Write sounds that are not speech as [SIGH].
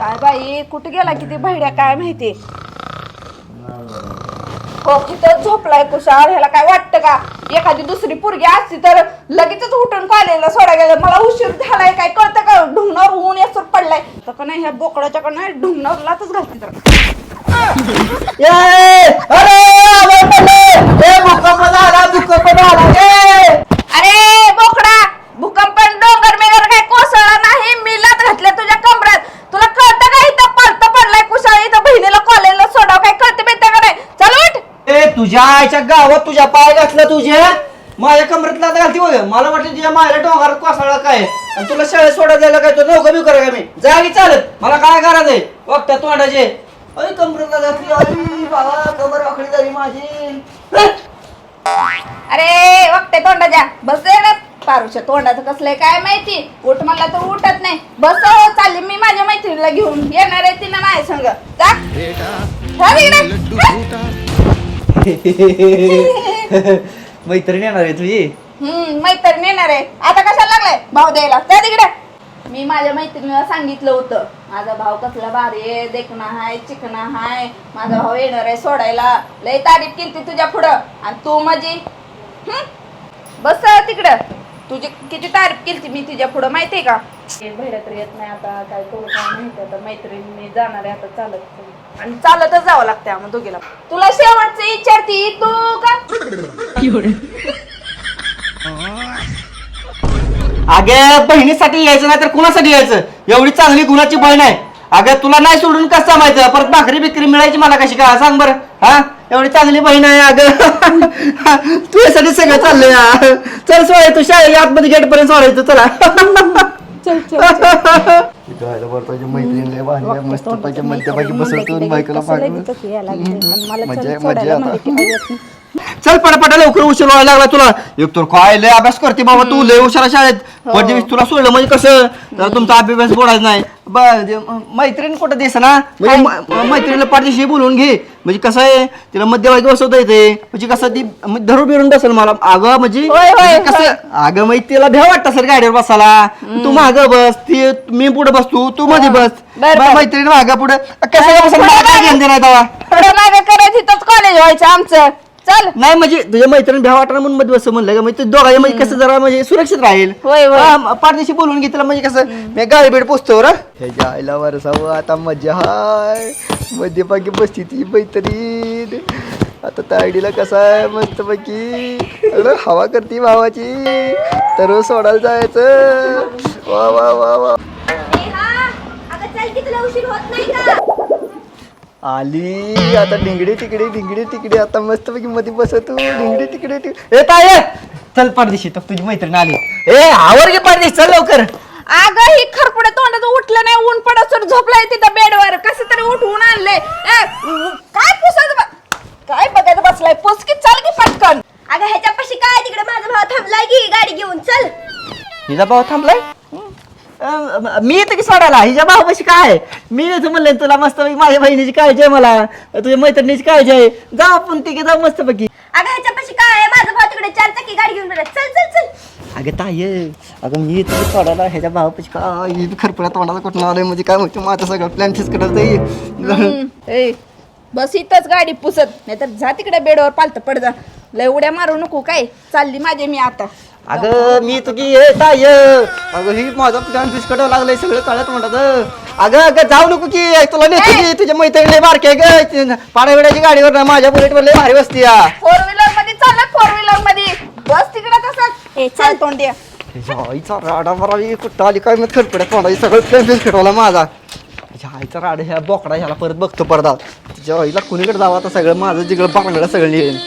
काय बाई कुठे गेला किती भैड्या काय माहिती? हो तिथं झोपलाय कुशार ह्याला काय वाटतं का? एखादी दुसरी पोरगी असती तर लगेचच उठून कॉलेजला सोडा गेलं. मला उशीर झालाय काय? कळतं का? ढुंगणावर ऊन यासर पडलाय. तर का नाही ह्या बोकडाच्या कडनं नाही ढुंगणावर घालते तर. ए, अरे आवाज पडले. ए, भूकंप झाला भूकंप झाला ए. अरे बोकडा भूकंप डोंगर मेगर काय कोसळला नाही मी लात घातल्या तुझ्या कमरात तुला कळतं का इथं पालत पडलाय कुशाळ इथं बहिणीला कॉलेजला सोडाव काय कळतं बेटा का नाही चल उठ ए तुझ्या आईच्या गावात तुझ्या पाय घातला तुझ्या माझ्या कमरात लात घालती होय. मला वाटलं तुझ्या मायला डोंगरात कोसळला काय? आणि तुला शाळेत सोडा द्यायला काय? तो नौका बी करा मी. जागी चालत. मला काय करायचंय वक्ता तोंडाचे. अरे कमरात लात घातली. अरे बाबा कमर वाकडी झाली माझी. अरे वक्ते तोंडाच्या. बस रे ना. पारुच्या तोंडाचं कसलंय काय माहिती? उठ म्हणला तर उठत नाही. बस हो, चालली. मी माझ्या मैत्रिणीला घेऊन येणार आहे तिनं नाही संग. जा. इकडे. [LAUGHS] मैत्रिणी येणार आहे तुझी? हम्म मैत्रीण येणार आहे. आता कशाला लागलाय? भाऊ द्यायला. त्या तिकडे. मी माझ्या मैत्रिणीला सांगितलं होतं. माझा भाऊ कसला भारी आहे देखणा हाय चिकना हाय. माझा भाऊ येणार आहे सोडायला. लय तारीफ केली तुझ्या पुढं. आणि तू माझी हम्म? बस तिकडं. तुझी किती तारीफ केली मी तुझ्या पुढं माहितीये का? तर येत नाही आता. काय करू काय माहिती आता. मैत्रिणी जाणार आहे आता चालत. आणि चालतच जावं लागतं आम्हाला दोघीला. तुला शेवटचं का अगे बहिणीसाठी यायचं नाही तर कुणासाठी यायचं? एवढी चांगली गुणाची बहीण आहे. अगं तुला नाही सोडून कसं जमायचं परत भाकरी बिकरी मिळायची मला कशी का सांग बरं. हा? एवढी चांगली बहीण आहे अगं. [LAUGHS] तुझ्यासाठी सगळं चाललंय हा. चल सोय तू शाळेत आतमध्ये गेट पर्यंत सोडायचं चला. जायला बरं पाहिजे मैत्रिणीला बांधल्या मस्त मध्यभागी बसवतो बायकोला पाठवून मजा मजा आता. चल पटापटा लवकर उशीर व्हायला लागला तुला. एक तर काय लय अभ्यास करते बाबा तू लय हुशार शाळेत. पण दिवस तुला सोडलं म्हणजे कसं? तर तुमचा अभ्यास बोलायचा नाही. ब- जे म- मैत्रीण कुठं दिस ना म्हणजे म- मैत्रिणीला पाठीशी बोलवून घे. म्हणजे कसं आहे तिला मध्यभागी बसवता येते. म्हणजे कसं ती म्हणजे धरून बिरून बसेल मला. अगं म्हणजे होय, होय, म्हणजे कसं अगं मग तिला भ्या वाटतं सर गाडीवर बसायला. तू मागं बस ती मी पुढे बसतो तू मध्ये बस. बरं, बरं. मैत्रीण मागं पुढे. कसं बसेल मला काय घेणं देणार तेव्हा? थोडं मागे करायचं तिथंच कॉलेज व्हायचं आमचं. चल. नाही म्हणजे तुझ्या मैत्रीण भ्या वाटणार म्हणून मध्ये बसं म्हणलं का म्हणजे दोघांच्या मध्ये कसं जरा म्हणजे सुरक्षित राहील. होय. हा, बोलून घेतलं म्हणजे कसं मी गाडी बेड पोचतो रे ह्याच्या आईला वरसावं आता मजा हाय. मध्यभागी बसती ती मैत्रीण. आता तायडीला कसा आहे मस्तपैकी. अरे हवा करती भावाची. तर रोज सोडायला जायचं. वा वा वा वा. आली. आता डिंगडी तिकडे डिंगडी तिकडे. आता मस्तपैकी मध्ये बसतो डिंगडी तिकडे तिकडे ए ताय चल पाठदिशी तर तुझी मैत्रीण आली. ए आवर गे पाठदिशी चल लवकर. अगं ही खरपुडे तोंडाचं उठलं नाही. ऊन पडत सर झोपलाय तिथं बेडवर. कसं तरी उठवून आणले काय पुसत ब- काय बघायचं बसलाय? पुस की चल की पटकन. अगं ह्याच्यापाशी काय? तिकडे माझा भाव थांबलाय की गाडी घेऊन. चल. हिचा भाऊ थांबलाय? अं, मी येतो की सोडायला? हिच्या भावापाशी काय? मी येतो म्हणलं तुला मस्त माझ्या बहिणीची काळजी आहे मला. तुझ्या मैत्रिणीची काळजी आहे. जा आपण तिघे जाऊ मस्त पैकी. अगं ह्याच्यापाशी काय आहे? माझा भाव तिकडे चार चाकी गाडी घेऊन गेला चल चल चल. अगं ताय अगं मी तुझं सोडायला? ह्याच्या भावापाशी काय? खरपड्या तोंडाला कुठून आलंय म्हणजे काय माहिती माझं सगळं प्लॅन फिक्स करत ए बस इथंच गाडी पुसत. नाहीतर जा तिकडे बेडवर पालत पड जा. लय उड्या मारू नको काय? चालली माझे मी आता. अगं मी तुझी ये ताय अगं ही माझा प्लॅन करावं लागलंय सगळं कळत म्हणतात अगं अगं जाऊ नको की तुला नेतो की तुझ्या मैत्रिणी बारके ग पाण्यावेड्याची गाडीवर ना माझ्या बुलेटवर लय भारी बसती या. फोर व्हीलरमध्ये चालला फोर व्हीलरमध्ये. बस तिकडे तसंच. चल तोंडिया त्याच्या आईचा राडा बरा ही कुठं आली काय मग खरपड्या तोंडाची सगळं प्लॅन फिक्स करवला माझा. आईचा राडा ह्या बोकडा ह्याला परत बघतो पडदा. त्याच्या आईला कुणीकडे जावं आता सगळं माझं जिकडं बांगडं सगळं आई-